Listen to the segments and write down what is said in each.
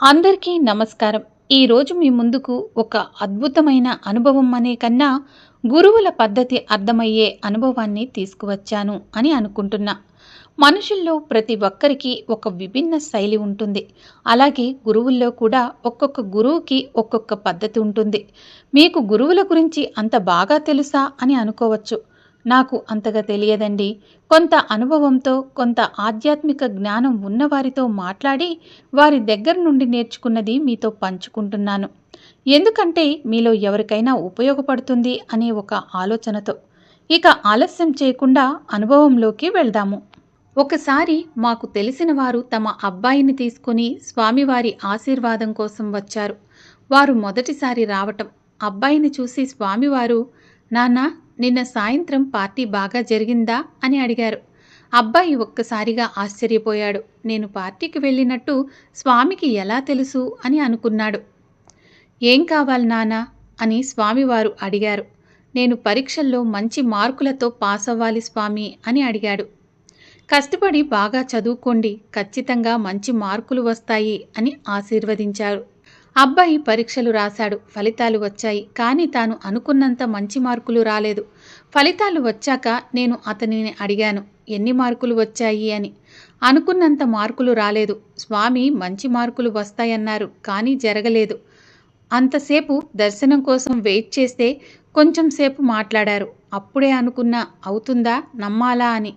అందరికీ నమస్కారం. ఈరోజు మీ ముందుకు ఒక అద్భుతమైన అనుభవం అనే కన్నా గురువుల పద్ధతి అర్థమయ్యే అనుభవాన్ని తీసుకువచ్చాను అని అనుకుంటున్నా. మనుషుల్లో ప్రతి ఒక్కరికి ఒక విభిన్న శైలి ఉంటుంది. అలాగే గురువుల్లో కూడా ఒక్కొక్క గురువుకి ఒక్కొక్క పద్ధతి ఉంటుంది. మీకు గురువుల గురించి అంత బాగా తెలుసా అని అనుకోవచ్చు. నాకు అంతగా తెలియదండి. కొంత అనుభవంతో కొంత ఆధ్యాత్మిక జ్ఞానం ఉన్నవారితో మాట్లాడి వారి దగ్గర నుండి నేర్చుకున్నది మీతో పంచుకుంటున్నాను. ఎందుకంటే మీలో ఎవరికైనా ఉపయోగపడుతుంది అనే ఒక ఆలోచనతో. ఇక ఆలస్యం చేయకుండా అనుభవంలోకి వెళ్దాము. ఒకసారి మాకు తెలిసిన వారు తమ అబ్బాయిని తీసుకుని స్వామివారి ఆశీర్వాదం కోసం వచ్చారు. వారు మొదటిసారి రావటం. అబ్బాయిని చూసి స్వామివారు నాన్న నిన్న సాయంత్రం పార్టీ బాగా జరిగిందా అని అడిగారు. అబ్బాయి ఒక్కసారిగా ఆశ్చర్యపోయాడు. నేను పార్టీకి వెళ్ళినట్టు స్వామికి ఎలా తెలుసు అని అనుకున్నాడు. ఏం కావాలి నానా అని స్వామివారు అడిగారు. నేను పరీక్షల్లో మంచి మార్కులతో పాస్ అవ్వాలి స్వామి అని అడిగాడు. కష్టపడి బాగా చదువుకోండి. ఖచ్చితంగా మంచి మార్కులు వస్తాయి అని ఆశీర్వదించారు. అబ్బాయి పరీక్షలు రాశాడు. ఫలితాలు వచ్చాయి. కానీ తాను అనుకున్నంత మంచి మార్కులు రాలేదు. ఫలితాలు వచ్చాక నేను అతనిని అడిగాను. ఎన్ని మార్కులు వచ్చాయి అని. అనుకున్నంత మార్కులు రాలేదు. స్వామి మంచి మార్కులు వస్తాయన్నారు. కానీ జరగలేదు. అంతసేపు దర్శనం కోసం వెయిట్ చేస్తే కొంచెం సేపు మాట్లాడారు. అప్పుడే అనుకున్నా అవుతుందా? నమ్మాలా అని.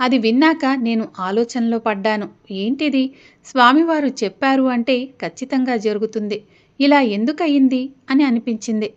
అది విన్నాక నేను ఆలోచనలో పడ్డాను. ఏంటిది? స్వామివారు చెప్పారు అంటే ఖచ్చితంగా జరుగుతుంది. ఇలా ఎందుకయింది అని అనిపించింది.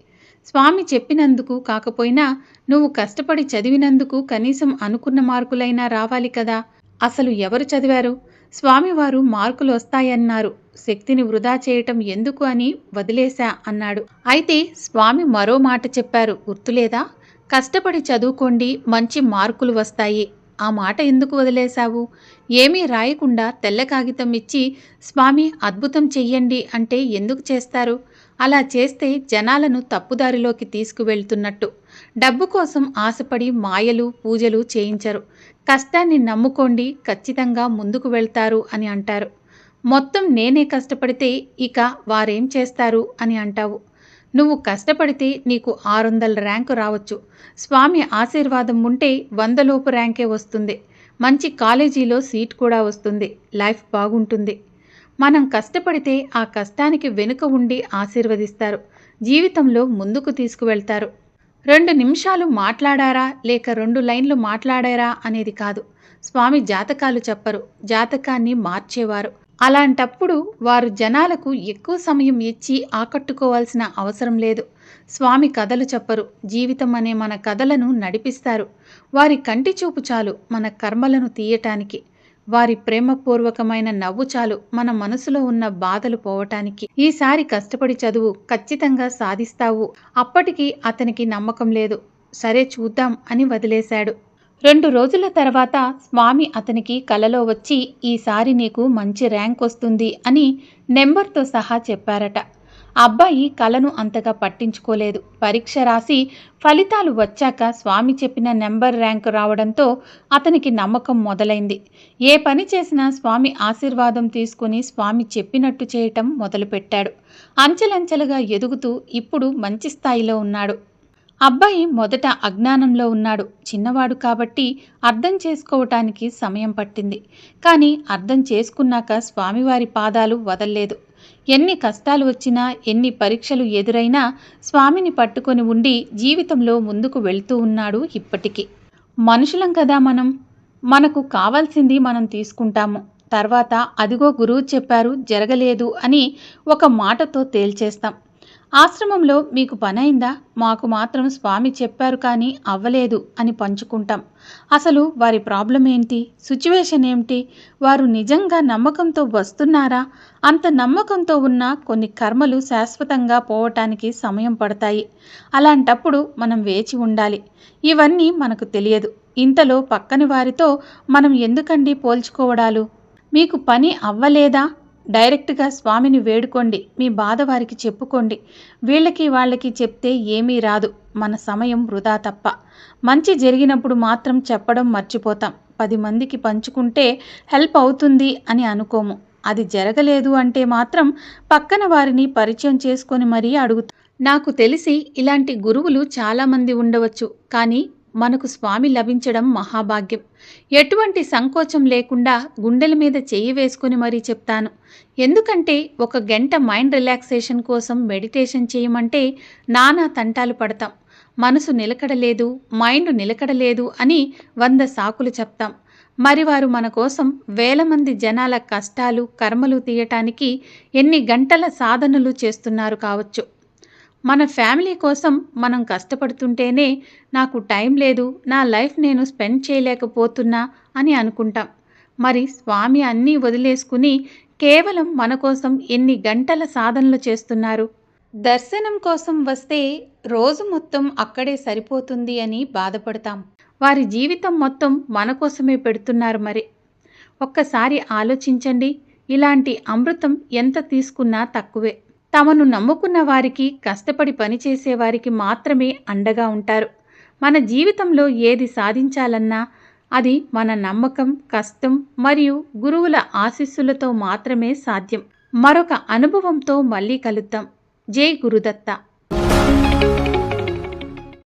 స్వామి చెప్పినందుకు కాకపోయినా నువ్వు కష్టపడి చదివినందుకు కనీసం అనుకున్న మార్కులైనా రావాలి కదా. అసలు ఎవరు చదివారు? స్వామివారు మార్కులు వస్తాయన్నారు. శక్తిని వృధా చేయటం ఎందుకు అని వదిలేశా అన్నాడు. అయితే స్వామి మరో మాట చెప్పారు. గుర్తులేదా? కష్టపడి చదువుకోండి మంచి మార్కులు వస్తాయి. ఆ మాట ఎందుకు వదిలేశావు? ఏమీ రాయకుండా తెల్ల కాగితం ఇచ్చి స్వామి అద్భుతం చెయ్యండి అంటే ఎందుకు చేస్తారు? అలా చేస్తే జనాలను తప్పుదారిలోకి తీసుకువెళ్తున్నట్టు. డబ్బు కోసం ఆశపడి మాయలు పూజలు చేయించరు. కష్టాన్ని నమ్ముకోండి ఖచ్చితంగా ముందుకు వెళ్తారు అని అంటారు. మొత్తం నేనే కష్టపడితే ఇక వారేం చేస్తారు అని అంటావు. నువ్వు కష్టపడితే నీకు ఆరు వందల ర్యాంకు రావచ్చు. స్వామి ఆశీర్వాదం ఉంటే వందలోపు ర్యాంకే వస్తుంది. మంచి కాలేజీలో సీట్ కూడా వస్తుంది. లైఫ్ బాగుంటుంది. మనం కష్టపడితే ఆ కష్టానికి వెనుక ఉండి ఆశీర్వదిస్తారు. జీవితంలో ముందుకు తీసుకువెళ్తారు. రెండు నిమిషాలు మాట్లాడారా? లేక రెండు లైన్లు మాట్లాడారా? అనేది కాదు. స్వామి జాతకాలు చెప్పరు. జాతకాన్ని మార్చేవారు. అలాంటప్పుడు వారు జనాలకు ఎక్కువ సమయం ఇచ్చి ఆకట్టుకోవాల్సిన అవసరం లేదు. స్వామి కథలు చెప్పరు. జీవితం అనే మన కథలను నడిపిస్తారు. వారి కంటి చూపు చాలు మన కర్మలను తీయటానికి. వారి ప్రేమపూర్వకమైన నవ్వు చాలు మన మనసులో ఉన్న బాధలు పోవటానికి. ఈసారి కష్టపడి చదువు ఖచ్చితంగా సాధిస్తావు. అప్పటికి అతనికి నమ్మకం లేదు. సరే చూద్దాం అని వదిలేశాడు. రెండు రోజుల తర్వాత స్వామి అతనికి కలలో వచ్చి ఈసారి నీకు మంచి ర్యాంక్ వస్తుంది అని నెంబర్తో సహా చెప్పారట. అబ్బాయి కలను అంతగా పట్టించుకోలేదు. పరీక్ష రాసి ఫలితాలు వచ్చాక స్వామి చెప్పిన నెంబర్ ర్యాంక్ రావడంతో అతనికి నమ్మకం మొదలైంది. ఏ పని చేసినా స్వామి ఆశీర్వాదం తీసుకుని స్వామి చెప్పినట్టు చేయటం మొదలుపెట్టాడు. అంచెలంచెలుగా ఎదుగుతూ ఇప్పుడు మంచి స్థాయిలో ఉన్నాడు. అబ్బాయి మొదట అజ్ఞానంలో ఉన్నాడు. చిన్నవాడు కాబట్టి అర్థం చేసుకోవటానికి సమయం పట్టింది. కానీ అర్థం చేసుకున్నాక స్వామివారి పాదాలు వదల్లేదు. ఎన్ని కష్టాలు వచ్చినా ఎన్ని పరీక్షలు ఎదురైనా స్వామిని పట్టుకొని ఉండి జీవితంలో ముందుకు వెళ్తూ ఉన్నాడు ఇప్పటికీ. మనుషులం కదా మనం. మనకు కావాల్సింది మనం తీసుకుంటాము. తర్వాత అదిగో గురువు చెప్పారు జరగలేదు అని ఒక మాటతో తేల్చేస్తాం. ఆశ్రమంలో మీకు పనైందా? మాకు మాత్రం స్వామి చెప్పారు కానీ అవ్వలేదు అని పంచుకుంటాం. అసలు వారి ప్రాబ్లం ఏంటి? సిచ్యువేషన్ ఏమిటి? వారు నిజంగా నమ్మకంతో వస్తున్నారా? అంత నమ్మకంతో ఉన్న కొన్ని కర్మలు శాశ్వతంగా పోవటానికి సమయం పడతాయి. అలాంటప్పుడు మనం వేచి ఉండాలి. ఇవన్నీ మనకు తెలియదు. ఇంతలో పక్కని వారితో మనం ఎందుకండి పోల్చుకోవడాలు? మీకు పని అవ్వలేదా? డైరెక్ట్గా స్వామిని వేడుకోండి మీ బాధ వారికి చెప్పుకోండి. వీళ్ళకి వాళ్ళకి చెప్తే ఏమీ రాదు. మన సమయం వృధా తప్ప. మంచి జరిగినప్పుడు మాత్రం చెప్పడం మర్చిపోతాం. పది మందికి పంచుకుంటే హెల్ప్ అవుతుంది అని అనుకోము. అది జరగలేదు అంటే మాత్రం పక్కన వారిని పరిచయం చేసుకొని మరీ అడుగుతా. నాకు తెలిసి ఇలాంటి గురువులు చాలామంది ఉండవచ్చు. కానీ మనకు స్వామి లభించడం మహాభాగ్యం. ఎటువంటి సంకోచం లేకుండా గుండెల మీద చెయ్యి వేసుకుని మరీ చెప్తాను. ఎందుకంటే ఒక గంట మైండ్ రిలాక్సేషన్ కోసం మెడిటేషన్ చేయమంటే నానా తంటాలు పడతాం. మనసు నిలకడలేదు మైండ్ నిలకడలేదు అని వంద సాకులు చెప్తాం. మరి వారు మన కోసం వేల మంది జనాల కష్టాలు కర్మలు తీయటానికి ఎన్ని గంటల సాధనలు చేస్తున్నారు కావచ్చు. మన ఫ్యామిలీ కోసం మనం కష్టపడుతుంటేనే నాకు టైం లేదు నా లైఫ్ నేను స్పెండ్ చేయలేకపోతున్నా అని అనుకుంటాం. మరి స్వామి అన్నీ వదిలేసుకుని కేవలం మన కోసం ఎన్ని గంటల సాధనలు చేస్తున్నారు? దర్శనం కోసం వస్తే రోజు మొత్తం అక్కడే సరిపోతుంది అని బాధపడతాం. వారి జీవితం మొత్తం మన కోసమే పెడుతున్నారు మరి. ఒక్కసారి ఆలోచించండి ఇలాంటి అమృతం ఎంత తీసుకున్నా తక్కువే. తమను నమ్ముకున్న వారికి కష్టపడి పనిచేసే వారికి మాత్రమే అండగా ఉంటారు. మన జీవితంలో ఏది సాధించాలన్నా అది మన నమ్మకం కష్టం మరియు గురువుల ఆశీస్సులతో మాత్రమే సాధ్యం. మరొక అనుభవంతో మళ్ళీ కలుద్దాం. జై గురుదత్త.